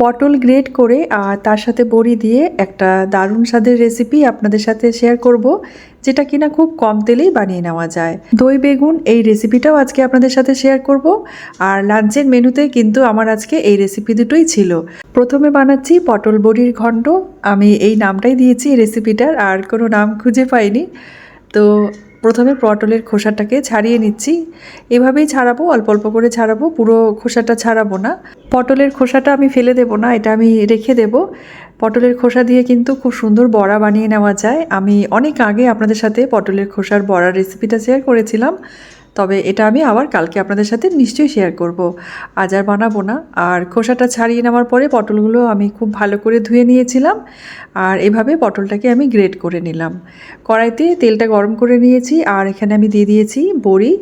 পটল গ্রেট করে, আর তার সাথে বড়ি দিয়ে একটা দারুণ স্বাদের রেসিপি আপনাদের সাথে শেয়ার করব, যেটা কিনা খুব কম তেলেই বানিয়ে নেওয়া যায়। দই, বেগুন এই রেসিপিটাও আজকে আপনাদের সাথে শেয়ার করব, আর লাঞ্চের মেনুতে কিন্তু আমার আজকে এই রেসিপি দুটোই ছিল। প্রথমে বানাচ্ছি পটল বড়ির ঘণ্ট আমি এই নামটাই দিয়েছি এই রেসিপিটার আর কোনো নাম খুঁজে পাইনি। তো প্রথমে পটলের খোসাটাকে ছাড়িয়ে নিচ্ছি। এভাবেই ছাড়াবো, অল্প অল্প করে ছাড়াবো, পুরো খোসাটা ছাড়াবো না। পটলের খোসাটা আমি ফেলে দেব না, এটা আমি রেখে দেব। পটলের খোসা দিয়ে কিন্তু খুব সুন্দর বড়া বানিয়ে নেওয়া যায়। আমি অনেক আগে আপনাদের সাথে পটলের খোসার বড়ার রেসিপিটা শেয়ার করেছিলাম। তবে এটা আমি আবার কালকে আপনাদের সাথে নিশ্চয়ই শেয়ার করব। আজ আর বানাবো না। আর খোসাটা ছাড়িয়ে নেওয়ার পরে পটলগুলো আমি খুব ভালো করে ধুয়ে নিয়েছিলাম। আর এভাবে পটলটাকে আমি গ্রেট করে নিলাম। কড়াইতে তেলটা গরম করে নিয়েছি। আর এখানে আমি দিয়ে দিয়েছি বড়ি।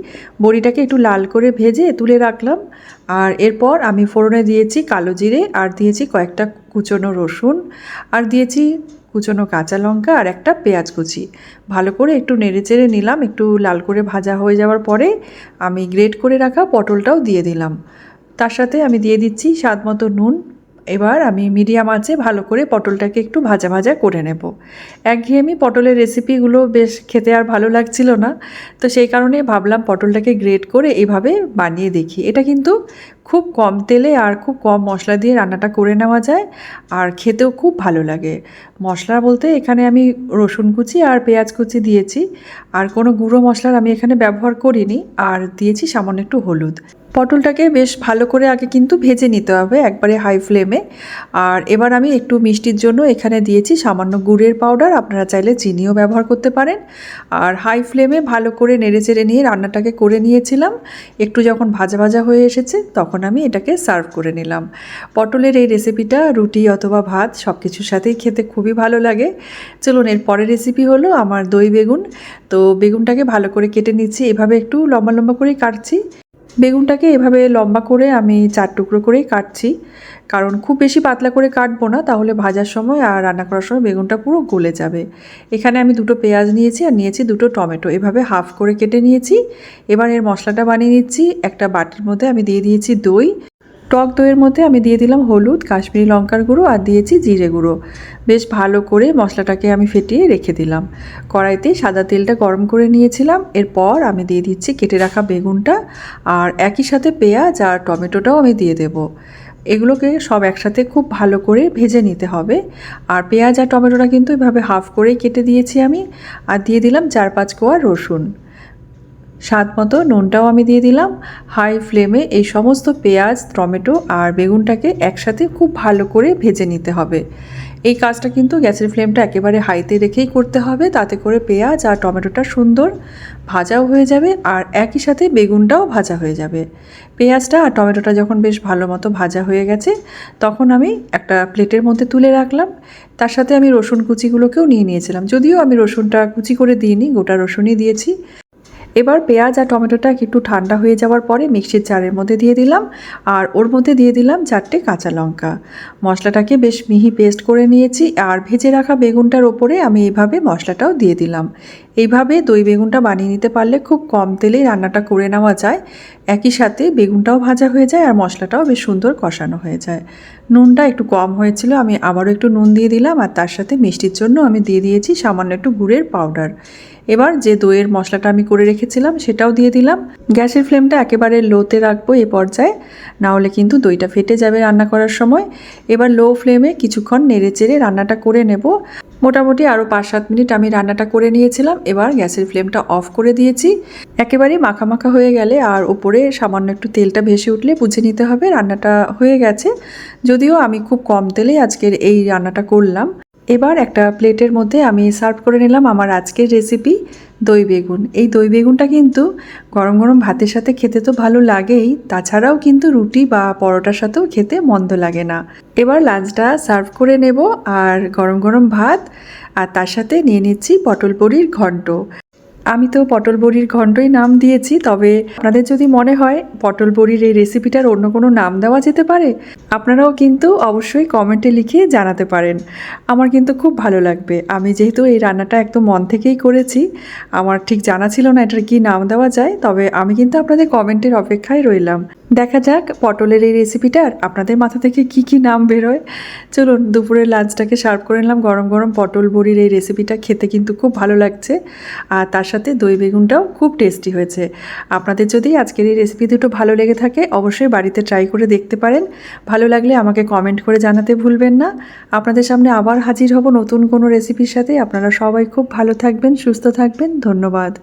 বড়িটাকে একটু লাল করে ভেজে তুলে রাখলাম। আর এরপর আমি ফোড়নে দিয়েছি কালো জিরে, আর দিয়েছি কয়েকটা কুচনো রসুন, আর দিয়েছি কুচনো কাঁচা লঙ্কা আর একটা পেঁয়াজ কুচি। ভালো করে একটু নেড়ে চেড়ে নিলাম, একটু লাল করে ভাজা হয়ে যাওয়ার পরে আমি গ্রেট করে রাখা পটলটাও দিয়ে দিলাম। তার সাথে আমি দিয়ে দিচ্ছি স্বাদ মতো নুন এবার আমি মিডিয়াম আঁচে ভালো করে পটলটাকে একটু ভাজা ভাজা করে নেব। একঘেয়েমি পটলের রেসিপিগুলো বেশ খেতে আর ভালো লাগছিল না, তো সেই কারণে ভাবলাম পটলটাকে গ্রেট করে এভাবে বানিয়ে দেখি। এটা কিন্তু খুব কম তেলে আর খুব কম মশলা দিয়ে রান্নাটা করে নেওয়া যায় আর খেতেও খুব ভালো লাগে। মশলা বলতে এখানে আমি রসুন কুচি আর পেঁয়াজ কুচি দিয়েছি আর কোনো গুঁড়ো মশলার আমি এখানে ব্যবহার করিনি আর দিয়েছি সামান্য একটু হলুদ। পটলটাকে বেশ ভালো করে আগে কিন্তু ভেজে নিতে হবে একবারে হাই ফ্লেমে আর এবার আমি একটু মিষ্টির জন্য এখানে দিয়েছি সামান্য গুড়ের পাউডার আপনারা চাইলে চিনিও ব্যবহার করতে পারেন। আর হাই ফ্লেমে ভালো করে নেড়ে চেড়ে নিয়ে রান্নাটাকে করে নিয়েছিলাম। একটু যখন ভাজা ভাজা হয়ে এসেছে তখন আমি এটাকে সার্ভ করে নিলাম। পটলের এই রেসিপিটা, রুটি অথবা ভাত সব কিছুর সাথেই খেতে খুবই ভালো লাগে। চলুন, এর পরের রেসিপি হলো আমার দই বেগুন। তো বেগুনটাকে ভালো করে কেটে নিচ্ছি। এভাবে একটু লম্বা লম্বা করেই কাটছি। বেগুনটাকে এভাবে লম্বা করে আমি চার টুকরো করেই কাটছি। কারণ খুব বেশি পাতলা করে কাটবো না, তাহলে ভাজার সময় আর রান্না করার সময় বেগুনটা পুরো গলে যাবে। এখানে আমি দুটো পেঁয়াজ নিয়েছি আর নিয়েছি দুটো টমেটো। এভাবে হাফ করে কেটে নিয়েছি। এবার এর মশলাটা বানিয়ে নিচ্ছি। একটা বাটির মধ্যে আমি দিয়ে দিয়েছি দই। টক দইয়ের মধ্যে আমি দিয়ে দিলাম হলুদ, কাশ্মীরি লঙ্কার গুঁড়ো আর দিয়েছি জিরে গুঁড়ো। বেশ ভালো করে মশলাটাকে আমি ফেটিয়ে রেখে দিলাম। কড়াইতে সাদা তেলটা গরম করে নিয়েছিলাম। এরপর আমি দিয়ে দিচ্ছি কেটে রাখা বেগুনটা আর একই সাথে পেঁয়াজ আর টমেটোটাও আমি দিয়ে দেব। এগুলোকে সব একসাথে খুব ভালো করে ভেজে নিতে হবে। আর পেঁয়াজ আর টমেটোটা কিন্তু এভাবে হাফ করেই কেটে দিয়েছি আমি। আর দিয়ে দিলাম চার পাঁচ কোয়া রসুন। স্বাদ মতো নুনটাও আমি দিয়ে দিলাম। হাই ফ্লেমে এই সমস্ত পেঁয়াজ, টমেটো আর বেগুনটাকে একসাথে খুব ভালো করে ভেজে নিতে হবে। এই কাজটা কিন্তু গ্যাসের ফ্লেমটা একেবারে হাইতে রেখেই করতে হবে। তাতে করে পেঁয়াজ আর টমেটোটা সুন্দর ভাজাও হয়ে যাবে আর একই সাথে বেগুনটাও ভাজা হয়ে যাবে। পেঁয়াজটা আর টমেটোটা যখন বেশ ভালো মতো ভাজা হয়ে গেছে, তখন আমি একটা প্লেটের মধ্যে তুলে রাখলাম। তার সাথে আমি রসুন কুচিগুলোকেও নিয়ে নিয়েছিলাম। যদিও আমি রসুনটা কুচি করে দিইনি, গোটা রসুনই দিয়েছি। এবার পেঁয়াজ আর টমেটোটা একটু ঠান্ডা হয়ে যাওয়ার পরে মিক্সির জারের মধ্যে দিয়ে দিলাম আর ওর মধ্যে দিয়ে দিলাম চারটে কাঁচা লঙ্কা। মশলাটাকে বেশ মিহি পেস্ট করে নিয়েছি আর ভেজে রাখা বেগুনটার ওপরে আমি এইভাবে মশলাটাও দিয়ে দিলাম। এইভাবে দই বেগুনটা বানিয়ে নিতে পারলে খুব কম তেলেই রান্নাটা করে নেওয়া যায়। একই সাথে বেগুনটাও ভাজা হয়ে যায় আর মশলাটাও বেশ সুন্দর কষানো হয়ে যায়। নুনটা একটু কম হয়েছিল, আমি আবারও একটু নুন দিয়ে দিলাম আর তার সাথে মিষ্টির জন্য আমি দিয়ে দিয়েছি সামান্য একটু গুড়ের পাউডার। এবার যে দইয়ের মশলাটা আমি করে রেখেছিলাম সেটাও দিয়ে দিলাম। গ্যাসের ফ্লেমটা একেবারে লোতে রাখব এ পর্যায়ে। না হলে কিন্তু দইটা ফেটে যাবে রান্না করার সময়। এবার লো ফ্লেমে কিছুক্ষণ নেড়ে চেড়ে রান্নাটা করে নেব। মোটামুটি আরও পাঁচ সাত মিনিট আমি রান্নাটা করে নিয়েছিলাম। এবার গ্যাসের ফ্লেমটা অফ করে দিয়েছি। একেবারেই মাখা মাখা হয়ে গেলে আর ওপরে সামান্য একটু তেলটা ভেসে উঠলে বুঝে নিতে হবে রান্নাটা হয়ে গেছে। যদিও আমি খুব কম তেলেই আজকের এই রান্নাটা করলাম। এবার একটা প্লেটের মধ্যে আমি সার্ভ করে নিলাম আমার আজকের রেসিপি দই বেগুন। এই দই বেগুনটা কিন্তু গরম গরম ভাতের সাথে খেতে তো ভালো লাগেই, তাছাড়াও কিন্তু রুটি বা পরোটার সাথেও খেতে মন্দ লাগে না। এবার লাঞ্চটা সার্ভ করে নেব আর গরম গরম ভাত আর তার সাথে নিয়ে নিচ্ছি পটল পরির ঘন্ট। আমি তো পটল বড়ির ঘণ্ডই নাম দিয়েছি, তবে আপনাদের যদি মনে হয় পটল বড়ির এই রেসিপিটার অন্য কোনো নাম দেওয়া যেতে পারে, আপনারাও কিন্তু অবশ্যই কমেন্টে লিখে জানাতে পারেন। আমার কিন্তু খুব ভালো লাগবে। আমি যেহেতু এই রান্নাটা একদম মন থেকেই করেছি, আমার ঠিক জানা ছিল না এটার কী নাম দেওয়া যায়, তবে আমি কিন্তু আপনাদের কমেন্টের অপেক্ষায় রইলাম। দেখা যাক পটলের এই রেসিপিটার আপনাদের মাথা থেকে কি কি নাম বেরোয়। চলুন দুপুরের লাঞ্চটাকে সার্ভ করে নিলাম। গরম গরম পটল বড়ির এই রেসিপিটা খেতে কিন্তু খুব ভালো লাগছে। আর তার সাথে দই বেগুনটাও খুব টেস্টি হয়েছে। আপনাদের যদি আজকের এই রেসিপি দুটো ভালো লেগে থাকে, অবশ্যই বাড়িতে ট্রাই করে দেখতে পারেন। ভালো লাগলে আমাকে কমেন্ট করে জানাতে ভুলবেন না। আপনাদের সামনে আবার হাজির হব নতুন কোনো রেসিপির সাথে। আপনারা সবাই খুব ভালো থাকবেন, সুস্থ থাকবেন। ধন্যবাদ।